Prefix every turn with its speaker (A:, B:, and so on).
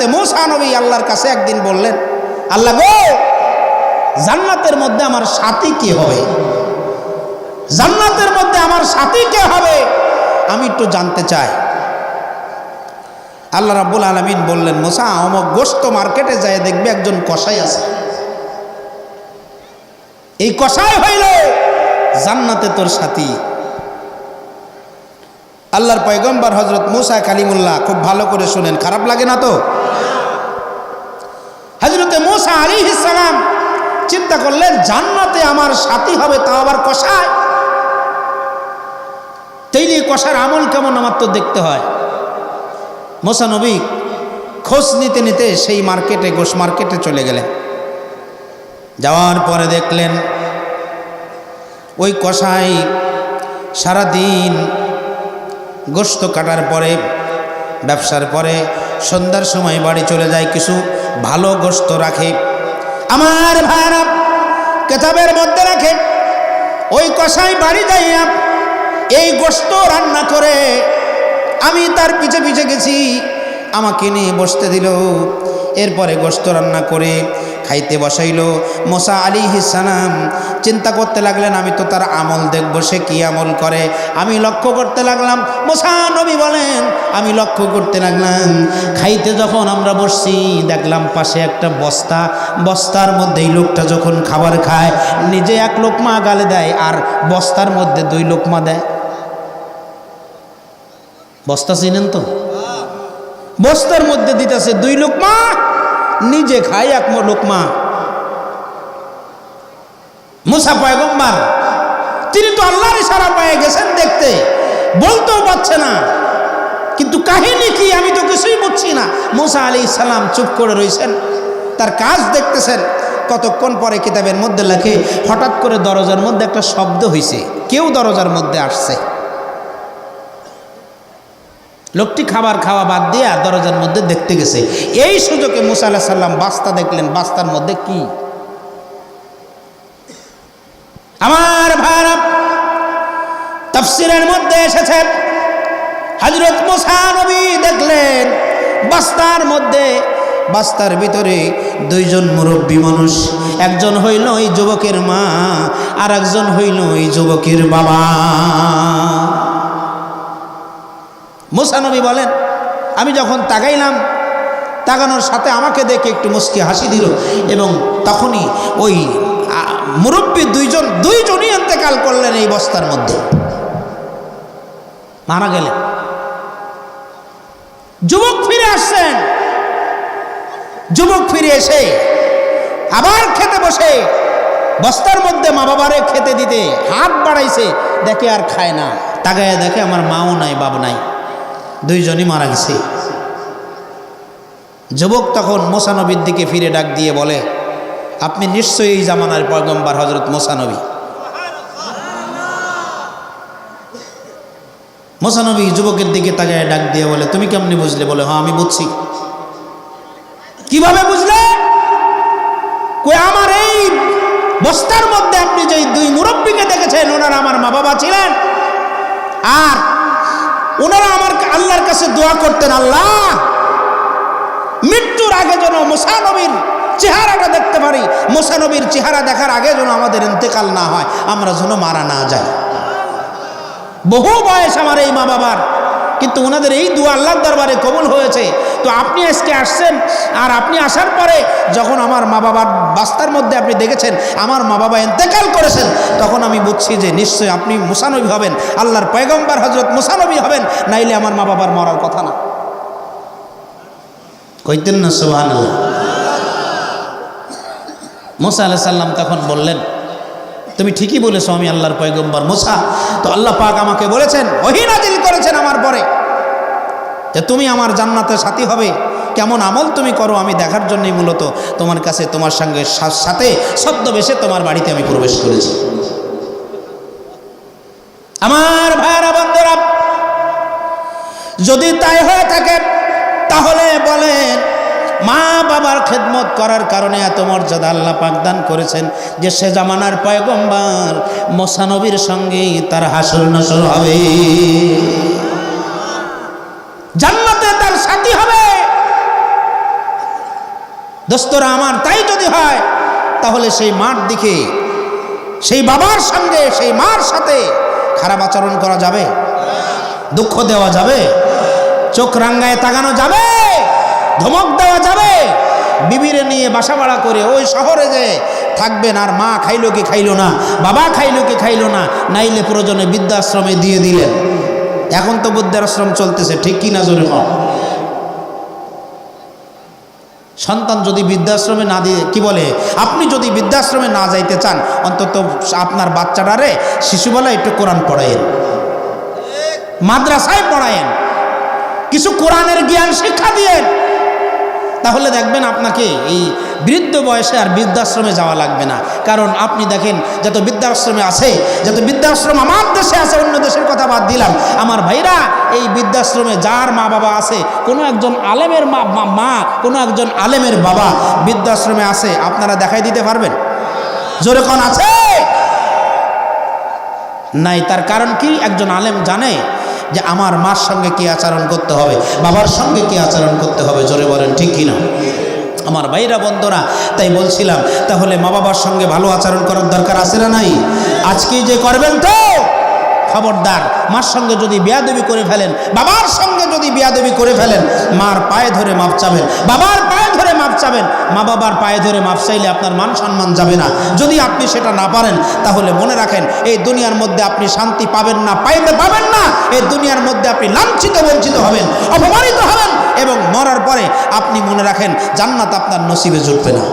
A: হাজরতে মৌসা নবী আল্লাহর কাছে একদিন বললেন, আল্লাহ গো, জান্নাতের মধ্যে আমার সাথী কে হবে? জান্নাতের মধ্যে আমার সাথী কে হবে? আমি একটু জানতে চাই। আল্লাহ রাব্বুল আলমিন বললেন, মোসা, অমক গোস্ত মার্কেটে যায় দেখবে একজন কসাই আছে। এই কসাই হইল জান্নাতে তোর সাথী। আল্লাহর পয়গম্বর হজরত মুসা কালিমুল্লাহ, খুব ভালো করে শুনেন, খারাপ লাগে না তো হজরতে মুসা আলী ইসালাম চিন্তা করলেন, জান্নাতে আমার সাথী হবে তা আবার কষায়। তেইলি কষার আমল কেমন আমার তো দেখতে হয়। মোসা নবী খোঁজ নিতে নিতে সেই মার্কেটে, গোশ মার্কেটে চলে গেলেন। যাওয়ার পরে দেখলেন, ওই কষাই সারাদিন গোস্ত কাটার পরে, ব্যবসার পরে, সন্ধ্যার সময় বাড়ি চলে যায়, কিছু ভালো গোস্ত রাখে। আমার ভাইরা কেতাবের মধ্যে রাখে। ওই কষাই বাড়ি যাইয়া এই গোস্ত রান্না করে। আমি তার পিছে পিছে গেছি, আমাকে নিয়ে বসতে দিল। এরপরে গোস্ত রান্না করে খাইতে বসাইল। মোসা আলী হিসানাম চিন্তা করতে লাগলেন, আমি তো তার আমল দেখব, সে কী আমল করে? আমি লক্ষ্য করতে লাগলাম, মোসা নবী বলেন। আমি লক্ষ্য করতে লাগলাম, খাইতে যখন আমরা বসছি, দেখলাম পাশে একটা বস্তা। বস্তার মধ্যে এই লোকটা যখন খাবার খায়, নিজে এক লোকমা গালে দেয় আর বস্তার মধ্যে দুই লোকমা দেয়। বস্তা চিনেন তো? বস্তার মধ্যে দিতেছে দুই লোকমা নিজে খায় এক লোকমা। মুসা পয়গম্বার, তিনি তো আল্লাহর ইশারা পেয়ে গেছেন দেখতে। বলতেও পারছে না। কিন্তু কাহিনী কি আমি তো কিছুই বুঝছি না। মুসা আলী সালাম চুপ করে রয়েছেন তার কাজ দেখতেছেন। কতক্ষণ পরে কিতাবের মধ্যে লেখে, হঠাৎ করে দরজার মধ্যে একটা শব্দ হয়েছে কেউ দরজার মধ্যে আসছে। লোকটি খাবার খাওয়া বাদ দিয়ে আর দরজার মধ্যে দেখতে গেছে। এই সুযোগে মুসা আল্লাহ সাল্লাম বাস্তা দেখলেন। বাস্তার মধ্যে কি? আমার ভাইরা, তফসিরের মধ্যে এসেছে। হজরত মুসা নবী দেখলেন। বাস্তার মধ্যে, বাস্তার ভিতরে দুইজন মুরব্বী মানুষ। একজন হইল ওই যুবকের মা আর একজন হইল ওই যুবকের বাবা। মুসানবী বলেন, আমি যখন তাকাইলাম, তাকানোর সাথে আমাকে দেখে একটু মুসকি হাসি দিল এবং তখনই ওই মুরব্বী দুইজন, দুইজনই এতেকাল করলেন এই বস্তার মধ্যে। মারা গেলেন। যুবক ফিরে আসছেন। যুবক ফিরে এসে আবার খেতে বসে। বস্তার মধ্যে মা বাবারে খেতে দিতে হাত বাড়াইছে, দেখে আর খায় না। তাকায় দেখে আমার মাও নাই, বাবা নাই। দুইজনই মারা গেছে। যুবক তখন মোসানবীর দিকে ফিরে ডাক দিয়ে বলে, আপনি নিশ্চয়ই এই জামানার পয়গম্বার হজরত মোসানবী মোসানবী যুবকের দিকে তাকায় ডাক দিয়ে বলে, তুমি কেমনি বুঝলে? বলে হ্যাঁ আমি বুঝছি। কীভাবে বুঝলে? কই, আমার এই বস্তার মধ্যে আপনি যে দুই মুরব্বীকে দেখেছেন, ওনারা আমার মা বাবা ছিলেন। আর ওনারা আমার আল্লাহর কাছে দোয়া করতেন, আল্লাহ, মৃত্যুর আগে যেন মোসানবীর চেহারাটা দেখতে পারি মোসানবীর চেহারা দেখার আগে যেন আমাদের ইন্তেকাল না হয়, আমরা যেন মারা না যাই। বহু বয়স আমার এই মা বাবার কিন্তু ওনাদের এই দু আল্লাহর দরবারে কবুল হয়েছে। তো আপনি আজকে আসছেন, আর আপনি আসার পরে যখন আমার মা বাবার বাস্তার মধ্যে আপনি দেখেছেন, আমার মা বাবা এতেকাল করেছেন, তখন আমি বুঝছি যে নিশ্চয়ই আপনি মুসানবী হবেন, আল্লাহর পয়গম্বর হজরত মুসানবী হবেন, নাইলে আমার মা বাবার মরার কথা না। কইতেন না সোহান মোসা আলাহ সাল্লাম তখন বললেন তুমি ঠিকই বলেছ, আমি আল্লাহর পয়গম্বর মোসা। তো আল্লাহ পাক আমাকে বলেছেন অহিনাজিল করেছেন আমার পরে। যে তুমি আমার জান্নাতের সাথী হবে। কেমন আমল তুমি করো, আমি দেখার জন্যই মূলত তোমার কাছে, তোমার সঙ্গে সাথে ছদ্মবেশে তোমার বাড়িতে আমি প্রবেশ করেছি। আমার ভাইরা বন্ধুরা, যদি তাই হয়ে থাকে, তাহলে বলেন মা বাবার খেদমত করার কারণে এত মর্যাদা আল্লাহ পাকদান করেছেন যে সে জামানার পয়গম্বার মোসানবীর সঙ্গে তার হাসল নসল হবে। জান্নাতে তার সাথী হবে। দোস্তরা আমার, তাই যদি হয়, তাহলে সেই মার দিকে, সেই বাবার সঙ্গে, সেই মার সাথে খারাপ আচরণ করা যাবে, দুঃখ দেওয়া যাবে, চোখ রাঙ্গায় তাকানো যাবে। ধমক দেওয়া যাবে। বিবিরে নিয়ে বাসা ভাড়া করে ওই শহরে যে থাকবেন, আর মা খাইলো কি খাইলো না, বাবা খাইলো কি খাইলো না, নাইলে প্রয়োজনে বৃদ্ধাশ্রমে দিয়ে দিলেন। এখন তো বৃদ্ধাশ্রম চলতেছে, ঠিক কি না জোরে কম সন্তান যদি বৃদ্ধাশ্রমে না দিয়ে, কি বলে? আপনি যদি বৃদ্ধাশ্রমে না যাইতে চান, অন্তত আপনার বাচ্চাটারে শিশুবেলায় একটু কোরআন পড়ায়েন। মাদ্রাসায় পড়ায়েন। কিছু কোরআনের জ্ঞান শিক্ষা দিয়েন। তাহলে দেখবেন আপনাকে এই বৃদ্ধ বয়সে আর বৃদ্ধাশ্রমে যাওয়া লাগবে না। কারণ আপনি দেখেন, যত বৃদ্ধাশ্রমে আছে, যত বৃদ্ধাশ্রম আমার দেশে আছে, অন্য দেশের কথা বাদ দিলাম। আমার ভাইরা এই বৃদ্ধাশ্রমে যার মা বাবা আছে, কোনো একজন আলেমের মা মা- কোনো একজন আলেমের বাবা বৃদ্ধাশ্রমে আছে, আপনারা দেখাই দিতে পারবেন? জোরে কোন আছে? নাই, তার কারণ কি? একজন আলেম জানে যে আমার মার সঙ্গে কি আচরণ করতে হবে, বাবার সঙ্গে কি আচরণ করতে হবে, জোরে বলেন, ঠিক কিনা? আমার ভাইরা, বন্ধুরা, তাই বলছিলাম, তাহলে মা বাবার সঙ্গে ভালো আচরণ করার দরকার আছে না নাই? আজকে যে করবেন তো! খবরদার, মার সঙ্গে যদি বিয়াদবি করে ফেলেন, বাবার সঙ্গে যদি বিয়াদবি করে ফেলেন, মার পায়ে ধরে মাপ চাবেন, বাবার পায়ে ধরে মাপ চাবেন। মা বাবার পায়ে ধরে মাপ চাইলে আপনার মান সম্মান যাবে না। যদি আপনি সেটা না পারেন, তাহলে মনে রাখেন, এই দুনিয়ার মধ্যে আপনি শান্তি পাবেন না, পাইতে পাবেন না। এই দুনিয়ার মধ্যে আপনি লাঞ্ছিত, বঞ্চিত হবেন, অপমানিত হবেন এবং মরার পরে আপনি মনে রাখেন, জান্নাত আপনার নসিবে জুটবে না।